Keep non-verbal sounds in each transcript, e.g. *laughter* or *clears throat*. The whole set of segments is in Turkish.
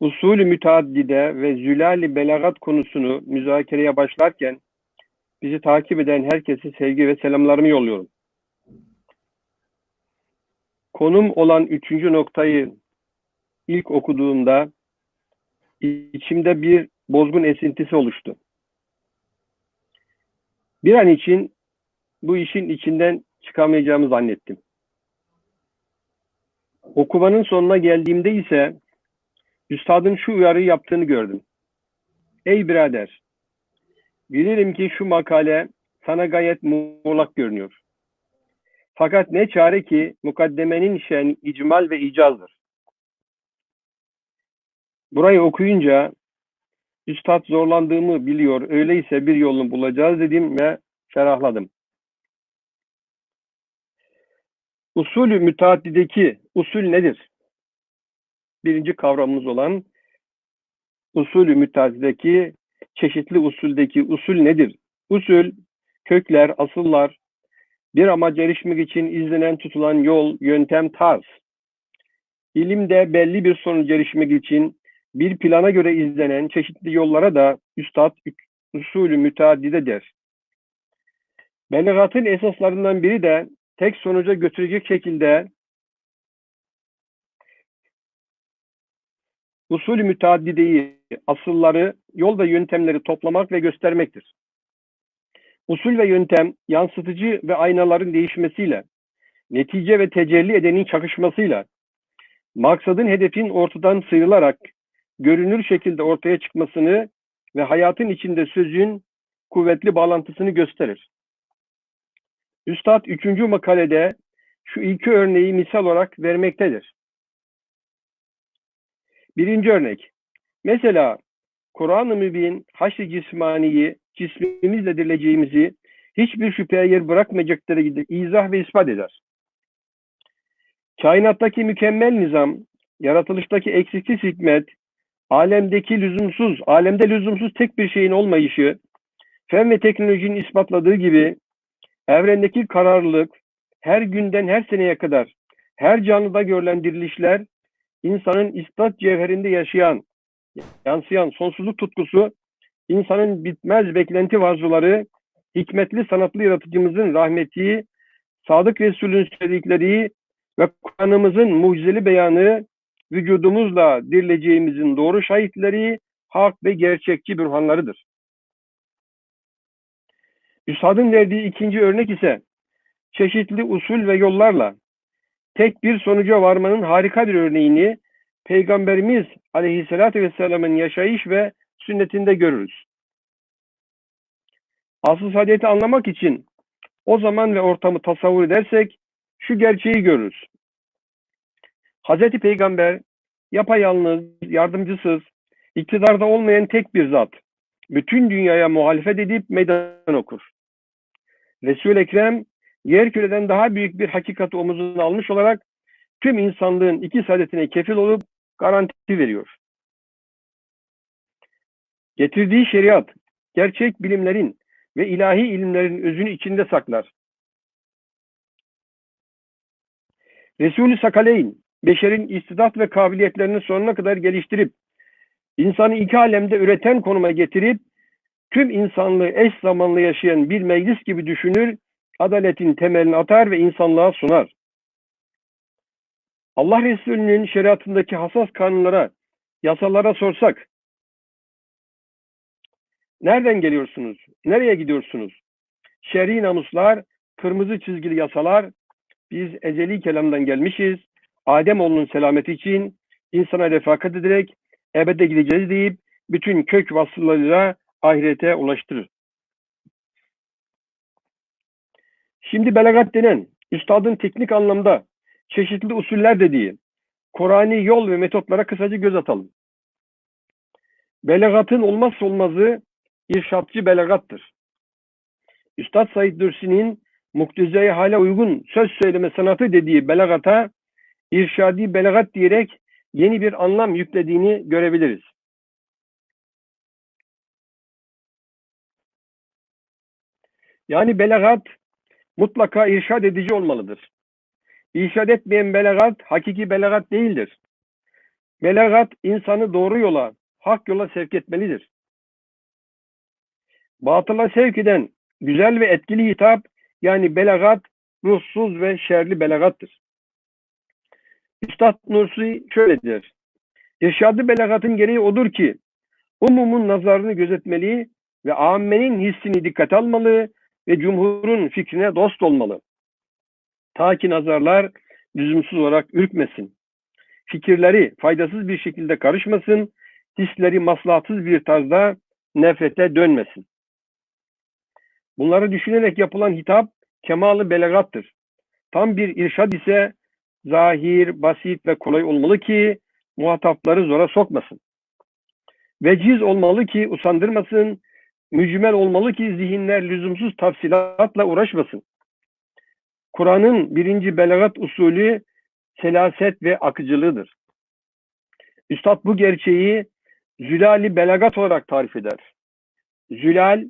Usulü müteaddide ve zülali belagat konusunu müzakereye başlarken bizi takip eden herkese sevgi ve selamlarımı yolluyorum. Konum olan üçüncü noktayı ilk okuduğumda içimde bir bozgun esintisi oluştu. Bir an için bu işin içinden çıkamayacağımı zannettim. Okumanın sonuna geldiğimde ise üstadın şu uyarıyı yaptığını gördüm. Ey birader, bilirim ki şu makale sana gayet muğlak görünüyor. Fakat ne çare ki mukaddemenin şen icmal ve icazdır. Burayı okuyunca üstad zorlandığımı biliyor, öyleyse bir yolunu bulacağız dedim ve ferahladım. Usulü müteaddideki usul nedir? Birinci kavramımız olan usulü müteaddideki çeşitli usuldeki usul nedir? Usul, kökler, asıllar, bir amaca erişmek için izlenen tutulan yol, yöntem, tarz. İlimde belli bir sonuca erişmek için bir plana göre izlenen çeşitli yollara da üstad usulü müteaddide der. Belagatın esaslarından biri de tek sonuca götürecek şekilde usulü müteaddideyi, asılları, yol ve yöntemleri toplamak ve göstermektir. Usul ve yöntem yansıtıcı ve aynaların değişmesiyle, netice ve tecelli edenin çakışmasıyla, maksadın hedefin ortadan sıyrılarak görünür şekilde ortaya çıkmasını ve hayatın içinde sözün kuvvetli bağlantısını gösterir. Üstad 3. makalede şu iki örneği misal olarak vermektedir. Birinci örnek. Mesela Kur'an-ı Mübin haşr-ı cismaniyi cismimizle dirileceğimizi hiçbir şüpheye yer bırakmayacak derecede izah ve ispat eder. Kainattaki mükemmel nizam, yaratılıştaki eksiksiz hikmet, alemdeki lüzumsuz, alemde lüzumsuz tek bir şeyin olmayışı, fen ve teknolojinin ispatladığı gibi evrendeki kararlılık, her günden her seneye kadar her canlıda görülen dirilişler, insanın istat cevherinde yaşayan, yansıyan sonsuzluk tutkusu, insanın bitmez beklenti arzuları, hikmetli sanatlı yaratıcımızın rahmeti, sadık Resulün söyledikleri ve Kur'an'ımızın mucizeli beyanı, vücudumuzla dirileceğimizin doğru şahitleri, hak ve gerçekçi bürhanlarıdır. Üstadın verdiği ikinci örnek ise çeşitli usul ve yollarla tek bir sonuca varmanın harika bir örneğini Peygamberimiz Aleyhisselatü Vesselam'ın yaşayış ve sünnetinde görürüz. Asıl saadeti anlamak için o zaman ve ortamı tasavvur edersek şu gerçeği görürüz. Hazreti Peygamber yapayalnız, yardımcısız, iktidarda olmayan tek bir zat. Bütün dünyaya muhalefet edip meydan okur. Resul-i Ekrem yer küreden daha büyük bir hakikati omuzuna almış olarak tüm insanlığın iki saadetine kefil olup garanti veriyor. Getirdiği şeriat, gerçek bilimlerin ve ilahi ilimlerin özünü içinde saklar. Resulü Sakaleyn, beşerin istidat ve kabiliyetlerini sonuna kadar geliştirip, insanı iki alemde üreten konuma getirip, tüm insanlığı eş zamanlı yaşayan bir meclis gibi düşünür, adaletin temelini atar ve insanlığa sunar. Allah Resulü'nün şeriatındaki hassas kanunlara, yasalara sorsak, nereden geliyorsunuz, nereye gidiyorsunuz? Şer'i namuslar, kırmızı çizgili yasalar, biz ezeli kelamdan gelmişiz, Ademoğlunun selameti için insana refakat ederek ebede gideceğiz deyip bütün kök vasıflarıyla ahirete ulaştırır. Şimdi belagat denen üstadın teknik anlamda çeşitli usuller dediği Kur'ani yol ve metotlara kısaca göz atalım. Belagatın olmazsa olmazı irşatçı belagattır. Üstad Said Nursi'nin muktezeye hale uygun söz söyleme sanatı dediği belagata irşadi belagat diyerek yeni bir anlam yüklediğini görebiliriz. Yani belagat mutlaka irşad edici olmalıdır. İrşad etmeyen belagat hakiki belagat değildir. Belagat insanı doğru yola, hak yola sevk etmelidir. Batıla sevk eden güzel ve etkili hitap yani belagat ruhsuz ve şerli belagattır. Üstad Nursi şöyle der. İrşadı belagatın gereği odur ki umumun nazarını gözetmeli ve ammenin hissini dikkate almalı ve cumhurun fikrine dost olmalı. Ta ki nazarlar lüzumsuz olarak ürkmesin. Fikirleri faydasız bir şekilde karışmasın, hisleri maslahatsız bir tarzda nefrete dönmesin. Bunları düşünerek yapılan hitap kemalı belagattır. Tam bir irşad ise zahir, basit ve kolay olmalı ki muhatapları zora sokmasın. Veciz olmalı ki usandırmasın, mücmel olmalı ki zihinler lüzumsuz tafsilatla uğraşmasın. Kur'an'ın birinci belagat usulü selaset ve akıcılığıdır. Üstad bu gerçeği zülali belagat olarak tarif eder. Zülal,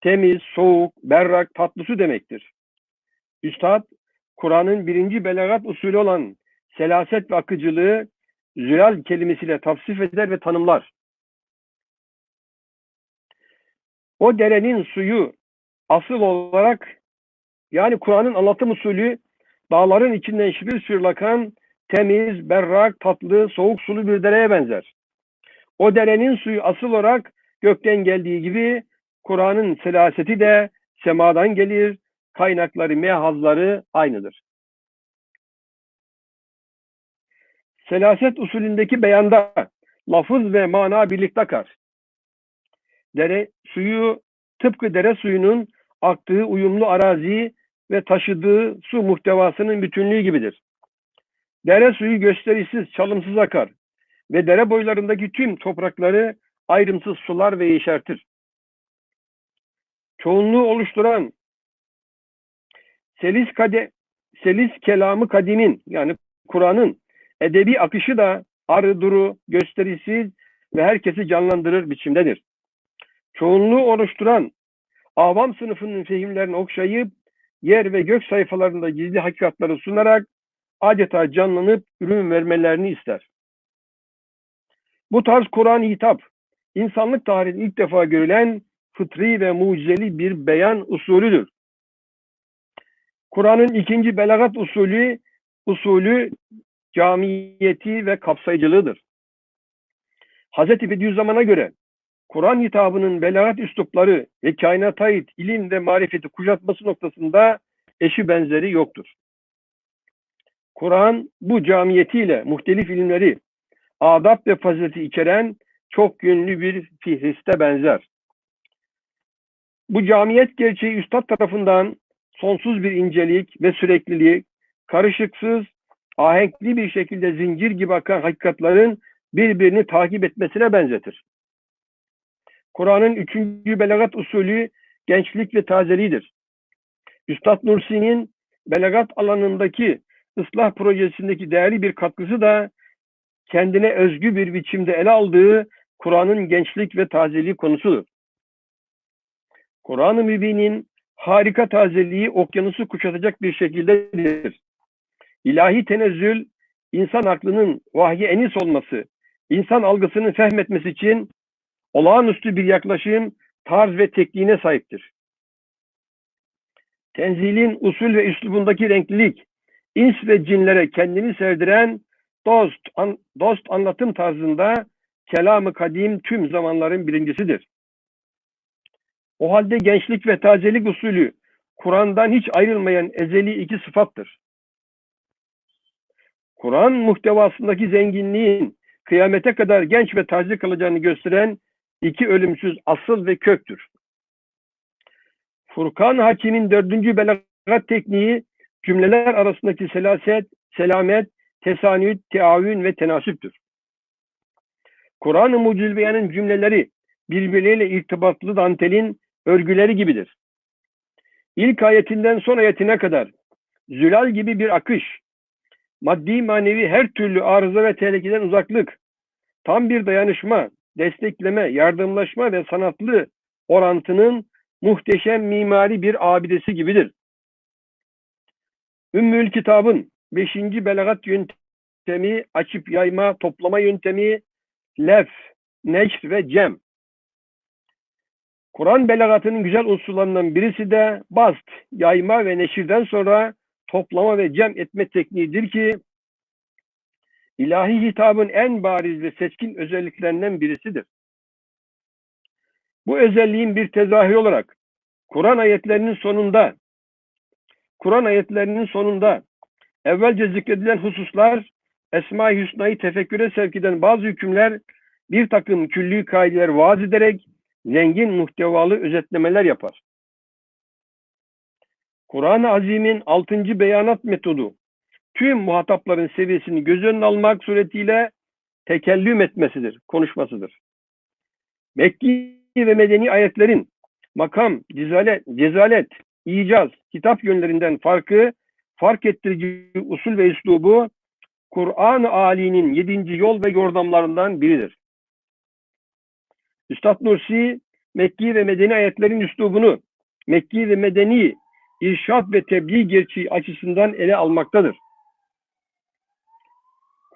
temiz, soğuk, berrak, tatlı su demektir. Üstad, Kur'an'ın birinci belagat usulü olan selaset ve akıcılığı zülal kelimesiyle tavsif eder ve tanımlar. O derenin suyu asıl olarak yani Kur'an'ın anlatım usulü dağların içinden şibir şibir temiz, berrak, tatlı, soğuk sulu bir dereye benzer. O derenin suyu asıl olarak gökten geldiği gibi Kur'an'ın selaseti de semadan gelir, kaynakları, mehazları aynıdır. Selaset usulündeki beyanda lafız ve mana birlikte akar. Dere suyu tıpkı dere suyunun aktığı uyumlu arazi ve taşıdığı su muhtevasının bütünlüğü gibidir. Dere suyu gösterişsiz, çalımsız akar ve dere boylarındaki tüm toprakları ayrımsız sular ve yeşertir. Çoğunluğu oluşturan selis, kade, selis kelamı kadimin yani Kur'an'ın edebi akışı da arı duru, gösterişsiz ve herkesi canlandırır biçimdedir. Çoğunluğu oluşturan avam sınıfının fehimlerini okşayıp yer ve gök sayfalarında gizli hakikatları sunarak adeta canlanıp ürün vermelerini ister. Bu tarz Kur'an hitap, insanlık tarihinde ilk defa görülen fıtri ve mucizeli bir beyan usulüdür. Kur'an'ın ikinci belagat usulü, usulü camiyeti ve kapsayıcılığıdır. Hz. Bediüzzaman'a göre Kur'an hitabının belagat üslupları ve kainata ait ilim ve marifeti kuşatması noktasında eşi benzeri yoktur. Kur'an bu camiyetiyle muhtelif ilimleri, adab ve fazileti içeren çok yönlü bir fihriste benzer. Bu camiyet gerçeği üstad tarafından sonsuz bir incelik ve süreklilik, karışıksız, ahenkli bir şekilde zincir gibi akan hakikatların birbirini takip etmesine benzetir. Kur'an'ın üçüncü belagat usulü gençlik ve tazeliğidir. Üstad Nursi'nin belagat alanındaki ıslah projesindeki değerli bir katkısı da kendine özgü bir biçimde ele aldığı Kur'an'ın gençlik ve tazeliği konusudur. Kur'an-ı Mübin'in harika tazeliği okyanusu kuşatacak bir şekildedir. İlahi tenezzül, insan aklının vahye enis olması, insan algısını fehmetmesi için olağanüstü bir yaklaşım, tarz ve tekniğine sahiptir. Tenzilin usul ve üslubundaki renklilik, ins ve cinlere kendini sevdiren dost, an, dost anlatım tarzında kelamı kadim tüm zamanların birincisidir. O halde gençlik ve tazelik usulü Kur'an'dan hiç ayrılmayan ezeli iki sıfattır. Kur'an muhtevasındaki zenginliğin kıyamete kadar genç ve taze kalacağını gösteren iki ölümsüz asıl ve köktür. Furkan Hakim'in dördüncü belagat tekniği cümleler arasındaki selaset, selamet, tesanüt, teavün ve tenasüptür. Kur'an-ı Mucizbeyan'ın cümleleri birbirleriyle irtibatlı dantelin örgüleri gibidir. İlk ayetinden son ayetine kadar zülal gibi bir akış, maddi manevi her türlü arıza ve tehlikeden uzaklık, tam bir dayanışma, destekleme, yardımlaşma ve sanatlı orantının muhteşem mimari bir abidesi gibidir. Ümmül Kitab'ın 5. belagat yöntemi, açıp yayma, toplama yöntemi, lef, neşr ve cem. Kur'an belagatının güzel unsurlarından birisi de bast, yayma ve neşirden sonra toplama ve cem etme tekniğidir ki ilahi hitabın en bariz ve seçkin özelliklerinden birisidir. Bu özelliğin bir tezahürü olarak Kur'an ayetlerinin sonunda Kur'an ayetlerinin sonunda evvelce zikredilen hususlar Esma-i Hüsna'yı tefekküre sevk eden bazı hükümler bir takım külli kaideler vaaz ederek zengin muhtevalı özetlemeler yapar. Kur'an-ı Azim'in 6. beyanat metodu tüm muhatapların seviyesini göz önüne almak suretiyle tekellüm etmesidir, konuşmasıdır. Mekki ve medeni ayetlerin makam, cezalet, cezalet, icaz, kitap yönlerinden farkı, fark ettirici usul ve üslubu Kur'an-ı Ali'nin yedinci yol ve yordamlarından biridir. Üstad Nursi, Mekki ve Medeni ayetlerin üslubunu Mekki ve Medeni irşat ve tebliğ gerçeği açısından ele almaktadır.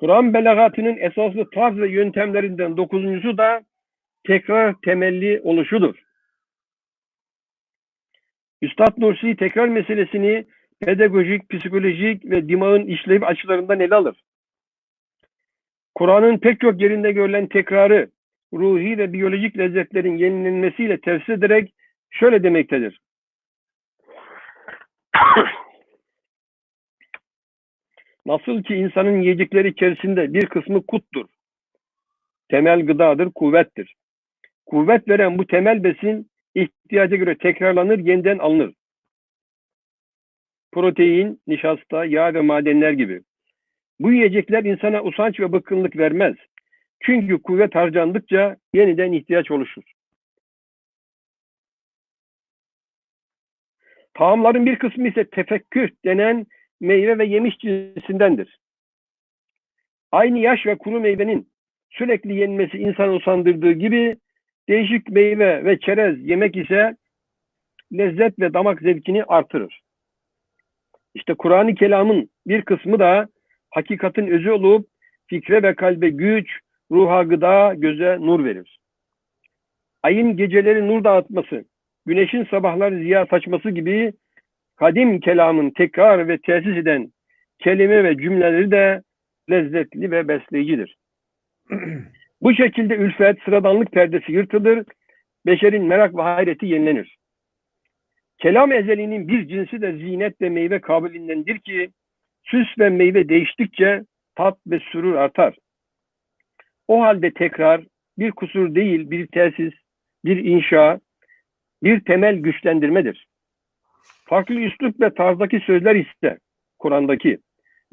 Kur'an belagatının esaslı tarz ve yöntemlerinden dokuzuncusu da tekrar temelli oluşudur. Üstad Nursi tekrar meselesini pedagojik, psikolojik ve dimağın işlev açılarından ele alır. Kur'an'ın pek çok yerinde görülen tekrarı ruhi ve biyolojik lezzetlerin yenilenmesiyle tefsir ederek şöyle demektedir. Nasıl ki insanın yiyecekleri içerisinde bir kısmı kuttur. Temel gıdadır, kuvvettir. Kuvvet veren bu temel besin ihtiyaca göre tekrarlanır, yeniden alınır. Protein, nişasta, yağ ve madenler gibi. Bu yiyecekler insana usanç ve bıkkınlık vermez. Çünkü kuvvet harcandıkça yeniden ihtiyaç oluşur. Taamların bir kısmı ise tefekkür denen meyve ve yemiş cinsindendir. Aynı yaş ve kuru meyvenin sürekli yenmesi insanı usandırdığı gibi değişik meyve ve çerez yemek ise lezzet ve damak zevkini artırır. İşte Kur'an-ı Kelam'ın bir kısmı da hakikatin özü olup fikre ve kalbe güç, ruha gıda, göze nur verir. Ayın geceleri nur dağıtması, güneşin sabahları ziya saçması gibi kadim kelamın tekrar ve tesis eden kelime ve cümleleri de lezzetli ve besleyicidir. *clears throat* Bu şekilde ülfet, sıradanlık perdesi yırtılır, beşerin merak ve hayreti yenilenir. Kelam ezelinin bir cinsi de zinet ve meyve kabiliğindendir ki, süs ve meyve değiştikçe tat ve sürur artar. O halde tekrar bir kusur değil, bir tesis, bir inşa, bir temel güçlendirmedir. Farklı üslup ve tarzdaki sözler ise Kur'an'daki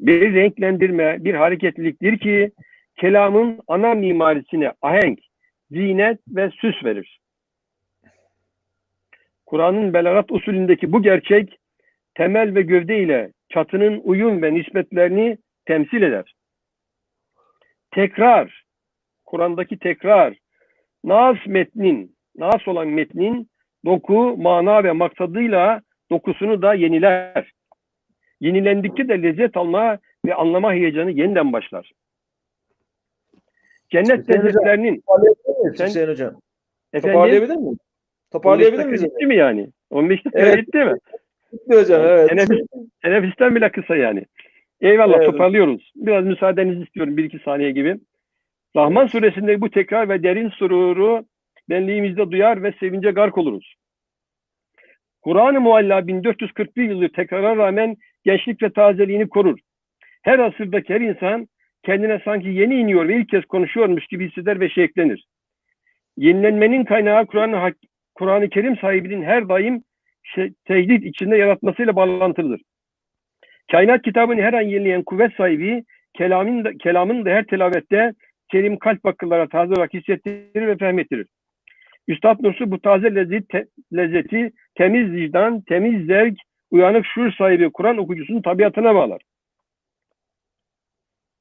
bir renklendirme, bir hareketliliktir ki kelamın ana mimarisine ahenk, zinet ve süs verir. Kur'an'ın belagat usulündeki bu gerçek temel ve gövde ile çatının uyum ve nispetlerini temsil eder. Tekrar, Kur'an'daki tekrar, Nas metnin, Nas olan metnin doku, mana ve maksadıyla dokusunu da yeniler. Yenilendikçe de lezzet alma ve anlama heyecanı yeniden başlar. Cennet Hüseyin Hocam, lezzetlerinin Sen- Hüseyin Hocam? efendim Toparlayabilir miyim? 15 Toparlayabilir miyiz? gitti mi yani? 15 dakika Evet. gitti mi? Bitti hocam evet. Teneffüs, teneffüsten bile kısa yani. Eyvallah Evet. toparlıyoruz. Biraz müsaadenizi istiyorum bir iki saniye gibi. Rahman suresinde bu tekrar ve derin sururu benliğimizde duyar ve sevince gark oluruz. Kur'an-ı Mualla 1441 yıldır tekrara rağmen gençlik ve tazeliğini korur. Her asırdaki her insan kendine sanki yeni iniyor ve ilk kez konuşuyormuş gibi hisseder ve şevklenir. Yenilenmenin kaynağı Kur'an-ı Kur'an-ı Kerim sahibinin her daim tecdit içinde yaratmasıyla bağlantılıdır. Kainat kitabını her an yenileyen kuvvet sahibi kelamın da, kelamın da her telavette kerim kalp akıllara taze olarak hissettirir ve fehmettirir. Üstad Nursi bu taze lezzet, lezzeti temiz vicdan, temiz zevk, uyanık şuur sahibi Kur'an okuyucusunun tabiatına bağlar.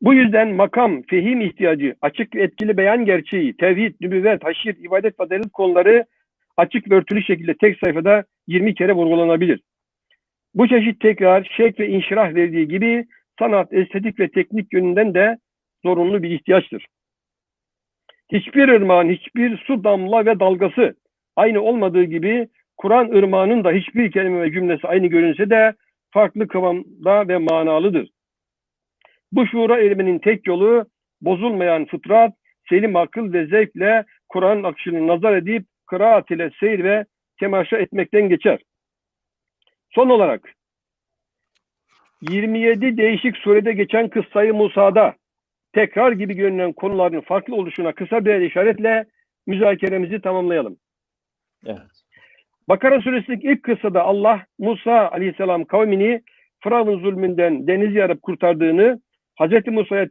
Bu yüzden makam, fehim ihtiyacı, açık ve etkili beyan gerçeği, tevhid, nübüvvet, haşir, ibadet ve adalet konuları açık ve örtülü şekilde tek sayfada 20 kere vurgulanabilir. Bu çeşit tekrar, şek ve inşirah verdiği gibi sanat, estetik ve teknik yönünden de zorunlu bir ihtiyaçtır. Hiçbir ırmağın hiçbir su damla ve dalgası aynı olmadığı gibi Kur'an ırmağının da hiçbir kelime ve cümlesi aynı görünse de farklı kıvamda ve manalıdır. Bu şuura ermenin tek yolu bozulmayan fıtrat, selim akıl ve zevkle Kur'an akışını nazar edip kıraat ile seyir ve temaşa etmekten geçer. Son olarak 27 değişik surede geçen kıssayı Musa'da tekrar gibi görünen konuların farklı oluşuna kısa bir işaretle müzakeremizi tamamlayalım. Evet. Bakara suresindeki ilk kıssada Allah Musa aleyhisselam kavmini Firavun zulmünden deniz yarıp kurtardığını, Hz. Musa'ya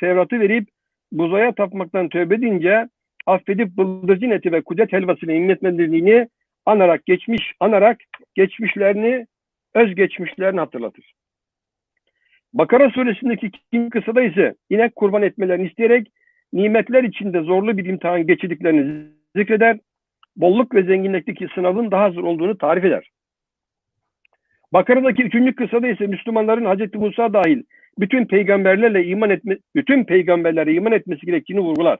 Tevrat'ı verip buzaya tapmaktan tövbe edince affedip bıldırcın eti ve kudret helvasını immetmediğini anarak geçmiş, anarak geçmişlerini, özgeçmişlerini hatırlatır. Bakara suresindeki ikinci kısada ise inek kurban etmelerini isteyerek nimetler içinde zorlu bir imtihan geçirdiklerini zikreder bolluk ve zenginlikteki sınavın daha zor olduğunu tarif eder. Bakara'daki üçüncü kıssada ise Müslümanların Hz. Musa dahil bütün peygamberlerle iman etme, bütün peygamberlere iman etmesi gerektiğini vurgular.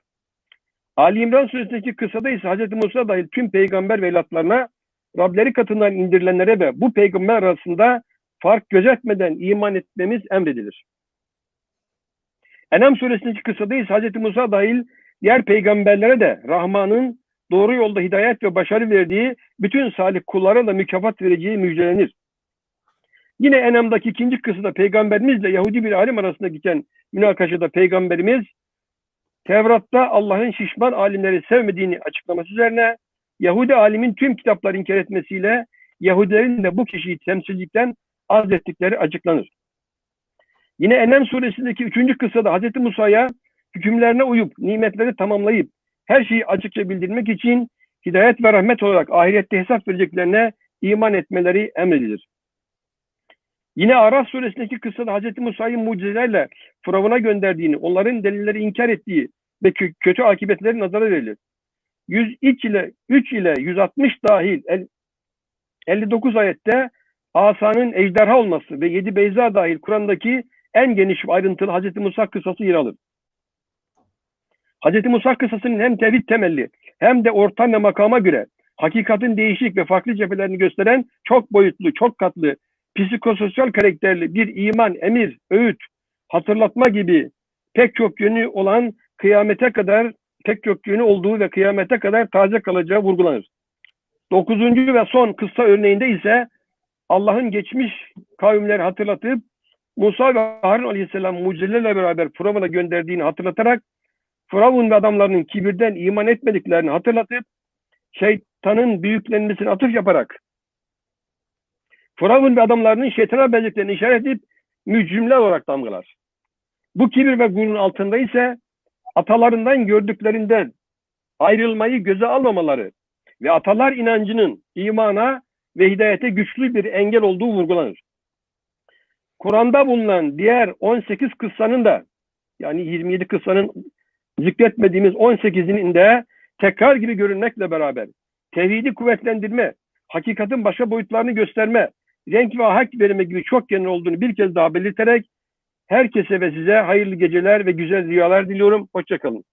Ali İmran suresindeki kıssada ise Hz. Musa dahil tüm peygamber ve evlatlarına Rableri katından indirilenlere ve bu peygamber arasında fark gözetmeden iman etmemiz emredilir. Enam suresindeki kıssada ise Hz. Musa dahil diğer peygamberlere de Rahman'ın doğru yolda hidayet ve başarı verdiği bütün salih kullara da mükafat vereceği müjdelenir. Yine Enam'daki ikinci kısımda peygamberimizle Yahudi bir alim arasında geçen münakaşada peygamberimiz Tevrat'ta Allah'ın şişman alimleri sevmediğini açıklaması üzerine Yahudi alimin tüm kitapları inkar etmesiyle Yahudilerin de bu kişiyi temsilcilikten azlettikleri açıklanır. Yine Enem suresindeki üçüncü kıssada Hz. Musa'ya hükümlerine uyup nimetleri tamamlayıp her şeyi açıkça bildirmek için hidayet ve rahmet olarak ahirette hesap vereceklerine iman etmeleri emredilir. Yine Araf suresindeki kıssada Hz. Musa'yı mucizelerle Firavun'a gönderdiğini, onların delilleri inkar ettiği ve kö- kötü akıbetleri nazara verilir. 103 ile 3 ile 160 dahil el- 59 ayette asanın ejderha olması ve 7 beyza dahil Kur'an'daki en geniş ve ayrıntılı Hz. Musa kıssası yer alır. Hz. Musa kıssasının hem tevhid temelli hem de ortam ve makama göre hakikatin değişik ve farklı cephelerini gösteren çok boyutlu, çok katlı, psikososyal karakterli bir iman, emir, öğüt, hatırlatma gibi pek çok yönü olan kıyamete kadar pek çok yönü olduğu ve kıyamete kadar taze kalacağı vurgulanır. Dokuzuncu ve son kıssa örneğinde ise Allah'ın geçmiş kavimleri hatırlatıp Musa ve Harun Aleyhisselam mucizelerle beraber Firavun'a gönderdiğini hatırlatarak Firavun ve adamlarının kibirden iman etmediklerini hatırlatıp şeytanın büyüklenmesine atıf yaparak Firavun ve adamlarının şeytana benzeklerini işaret edip mücrimler olarak damgalar. Bu kibir ve gururun altında ise atalarından gördüklerinden ayrılmayı göze almamaları ve atalar inancının imana ve hidayete güçlü bir engel olduğu vurgulanır. Kur'an'da bulunan diğer 18 kıssanın da yani 27 kıssanın zikretmediğimiz 18'inin de tekrar gibi görünmekle beraber tevhidi kuvvetlendirme, hakikatin başka boyutlarını gösterme, renk ve hak verme gibi çok genel olduğunu bir kez daha belirterek herkese ve size hayırlı geceler ve güzel rüyalar diliyorum. Hoşçakalın.